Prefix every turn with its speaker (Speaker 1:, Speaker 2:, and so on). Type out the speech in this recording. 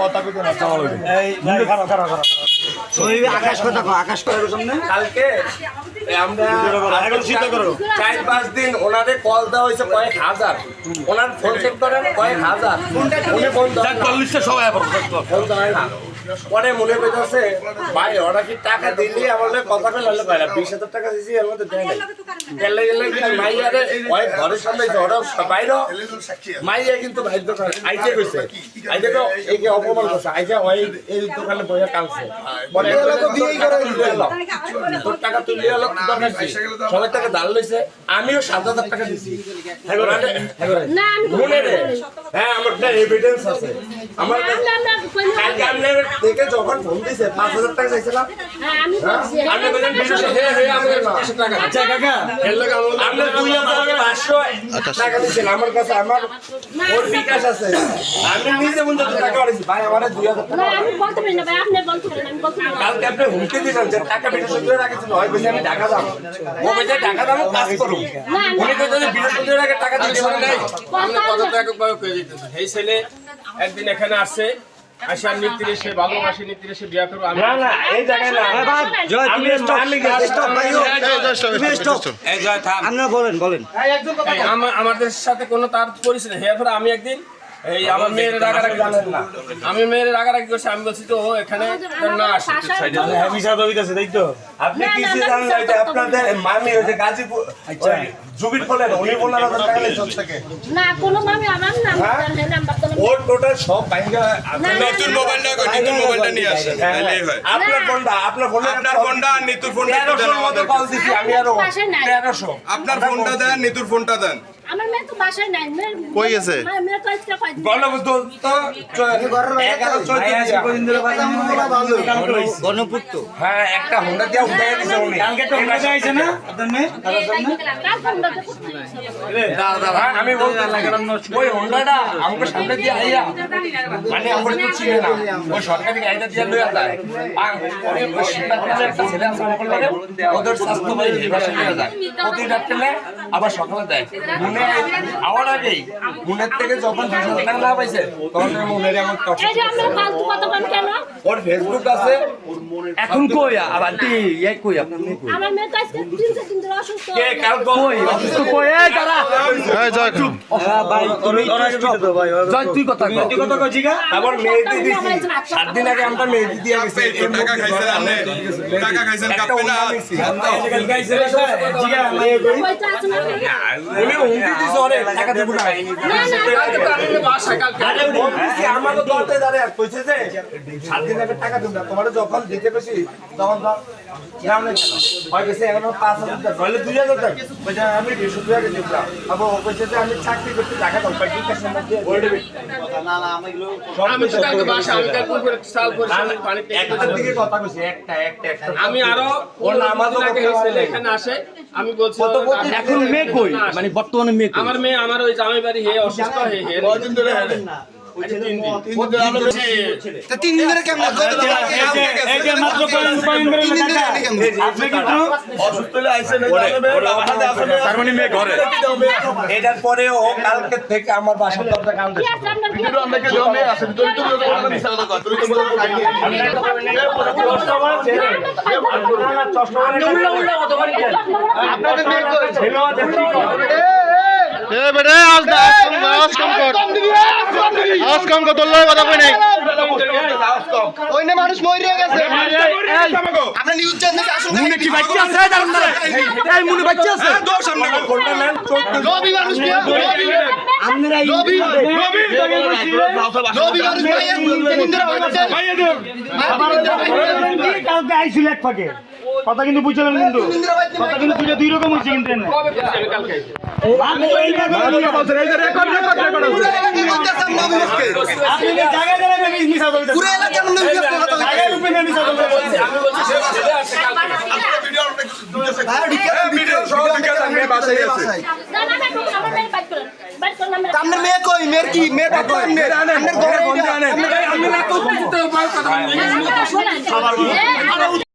Speaker 1: কথা কইতে না
Speaker 2: এই ভাই খারাপ খারাপ খারাপ। ওই আকাশ কথা আকাশ সামনে?
Speaker 3: কালকে আমরা
Speaker 2: এখন চিন্তা করো।
Speaker 3: চার পাঁচ দিন ওনারে কল দেওয়া হয়েছে কয়েক হাজার। ওনার ফোন চেক করেন কয়েক হাজার। উনি ফোন ধরেন
Speaker 1: চল্লিশটা সবাই
Speaker 3: ফোন ধরে না পরে মনে পেতেছে ভাই ওরা কি টাকা দিলি? আমার কথা কই লালে পাইলা বিশ হাজার টাকা দিছি এর মধ্যে দেয় নাই। গেলে গেলে কি মাইয়ারে ওই ঘরের সামনে ঝড় বাইরে মাইয়া কিন্তু ভাই দোকান আইতে কইছে। আইতে তো এই যে অপমান করছে আইতে ওই এই দোকানে বইয়া কালছে। পরে তো দিয়েই করে দিল তোর টাকা তুই লিয়ে লোক দরকার কি? সবাই টাকা দাল লইছে আমিও সাত হাজার টাকা দিছি।
Speaker 4: না আমি
Speaker 3: মনে রে হ্যাঁ আমার এভিডেন্স আছে। আমার
Speaker 4: না না কইলো
Speaker 3: কালকে আপনার থেকে যখন ফোন দিছে পাঁচ হাজার টাকা চাইছিলাম। টাকা টাকা আমার কাছে আমার ওর বিকাশ আছে। আমি নিজে টাকা পাঠিয়েছি ভাই আমার দুই হাজার টাকা
Speaker 4: পারেন
Speaker 3: কালকে আপনি হুমকি দিয়েছেন যে টাকা সঞ্চয় রাখেছিল হয় আমি টাকা দাম ও টাকা দাম কাজ করুন
Speaker 4: না না।
Speaker 3: উনি কইতে যে বিদেশ সঞ্চয় রাখে টাকা দিতে পারে নাই।
Speaker 5: কয়ে দিতেছে এই ছেলে একদিন এখানে আসছে আসার নীতিরে সে ভালোবাসে নীতিরে সে বিয়া করব আমি
Speaker 3: না না এই জায়গায় না।
Speaker 2: জয় তুমি স্টপ স্টপ ভাই তুমি স্টপ
Speaker 5: এই জয় থাম।
Speaker 2: আপনারা বলেন বলেন
Speaker 5: আমাদের সাথে কোনো তার পরিচয় নেই। এরপরে আমি একদিন এই আমার মেয়ের রাগারাগি জানেন না। আমি মেয়ের রাগারাগি করছি আমি বলছি তো এখানে না আসে তুই side এ যা।
Speaker 2: মিশা দাবি আছে তাই তো?
Speaker 3: আপনি
Speaker 4: না,
Speaker 3: জানেন
Speaker 4: না,
Speaker 3: আপনাদের মামি হয়েছে গাজীপুর
Speaker 2: আচ্ছা।
Speaker 3: জুবির বলেন উনি বললেন আপনার টাকা সব থেকে
Speaker 4: না কোনো মামি আমার নাম নাম্বার তো
Speaker 3: ওর টোটাল সব
Speaker 6: নতুন মোবাইলটা কই নতুন মোবাইলটা নিয়ে আসেন হয়।
Speaker 3: আপনার ফোনটা আপনার ফোনটা
Speaker 6: আপনার ফোনটা আর নিতুর ফোনটা
Speaker 3: মতো কল দিছি আমি আরও
Speaker 6: আপনার ফোনটা দেন নিতুর ফোনটা দেন।
Speaker 4: আমার মেয়ে তো বাসায় নাই
Speaker 1: কই গেছে?
Speaker 4: মেয়ে তো আজকে কয়দিন
Speaker 3: গণবদ্ধ তো এগারো চোদ্দ
Speaker 2: গণপুত্র
Speaker 3: হ্যাঁ একটা হোন্ডা দিয়ে উঠে গেছে উনি।
Speaker 2: কালকে তো মজা আইছে না? আপনার মেয়ে?
Speaker 4: কাল ফোনটাতে করতে
Speaker 3: হ্যাঁ, আমি বলতে ওই হোন্ডাটা আমাকে সামনে দিয়ে আইয়া মানে আমার তো চিনে না। ওই সরকারি গাড়িটা দিয়ে লইয়া যায়। আর ওই সিদ্ধার্থের একটা ছেলে আছে ওদের স্বাস্থ্য ভাই এই বাসায় যায় প্রতি রাত্রে আবার সকালে দেয়। মনে আমার আগেই। মনের থেকে যখন দুশো টাকা লাভ পাইছে তখন মনের আমার কষ্ট
Speaker 4: এই যে আমরা ফালতু কথা বল কেন?
Speaker 3: ওর ফেসবুক আছে।
Speaker 2: এখন কই? আবার তি এই কই আপনার মেয়ে কই?
Speaker 4: আমার মেয়ে আজকে তিন চার দিন ধরে অসুস্থ।
Speaker 3: কে কাল কই?
Speaker 2: অসুস্থ কই? এই তারা ভাই তুমি স্টপ জয় তুই কথা কও। তুই কথা কও জিগা।
Speaker 3: আবার মেহেদি দিছি সাত দিন আগে আমরা মেহেদি দিয়ে গেছি।
Speaker 6: এই টাকা খাইছেন আপনি টাকা খাইছেন
Speaker 3: একটা
Speaker 6: না।
Speaker 2: জিগা মাইয়ে কই
Speaker 4: হয়তো
Speaker 3: উনি
Speaker 5: আমি
Speaker 3: আরে বলতেছি আমাকে দরতে দাঁড়ে কইছে যে সাত দিন আগে টাকা দেবো না তোমার যখন দিতে পেছি তখন তো দাম নেই কেন হয় গেছে এখন পাঁচ হাজার টাকা নইলে দুই হাজার টাকা বলছে আমি দুশো দুই আগে দিলাম আবার ও কইছে যে আমি চাকরি করতে টাকা দাম ঠিক আছে না দিয়ে বলে দিবি
Speaker 5: আমি তো কালকে বাসায় আমি কালকে করে চাল করে পানি
Speaker 3: একটার দিকে কথা কইছি একটা একটা একটা
Speaker 5: আমি আরও
Speaker 3: ওর নামাজও
Speaker 5: দিন আগে
Speaker 3: পড়তে
Speaker 5: এই ছেলে
Speaker 3: পারে।
Speaker 5: এখানে আসে আমি বলছি
Speaker 2: এখন মেয়ে কই? মানে বর্তমানে মেয়ে
Speaker 5: আমার মেয়ে আমার ওই জামাই বাড়ি হে অসুস্থ হে
Speaker 6: কদিন ধরে
Speaker 5: তিন দিন।
Speaker 6: তা তিন দিনের কেমন?
Speaker 3: আমাদের আসলে
Speaker 1: তার মানে
Speaker 3: এটার পরে ও কালকে থেকে আমার বাসার দরজা কান্দে
Speaker 4: কি আছে আপনার
Speaker 1: বেটা আজ কম কর আজ কম কর তোর কথা কই নাই
Speaker 6: ওইনে মানুষ মরে গেছে আমরা নিউজ চ্যানেলে আসুন
Speaker 2: মুনে কি বাচ্চা আছে দাঁড়ান দাঁড়ান এই মুনে বাচ্চা আছে
Speaker 6: দোষ আমরা
Speaker 3: কোনটা নেন চোদ্দ
Speaker 6: মানুষ কে
Speaker 2: আপনারা এই
Speaker 6: নবী নবী মানুষ ভাইয়া তিন দিন হচ্ছে
Speaker 2: কালকে আইছিল এক কথা কিন্তু বুঝলাম কিন্তু। কথা কিন্তু দুইটা দুই রকম হচ্ছে কিন্তু
Speaker 6: আপনার মেয়ে কই? মেয়ের কি? মেয়ে আপনার ঘরে
Speaker 4: শোনেন।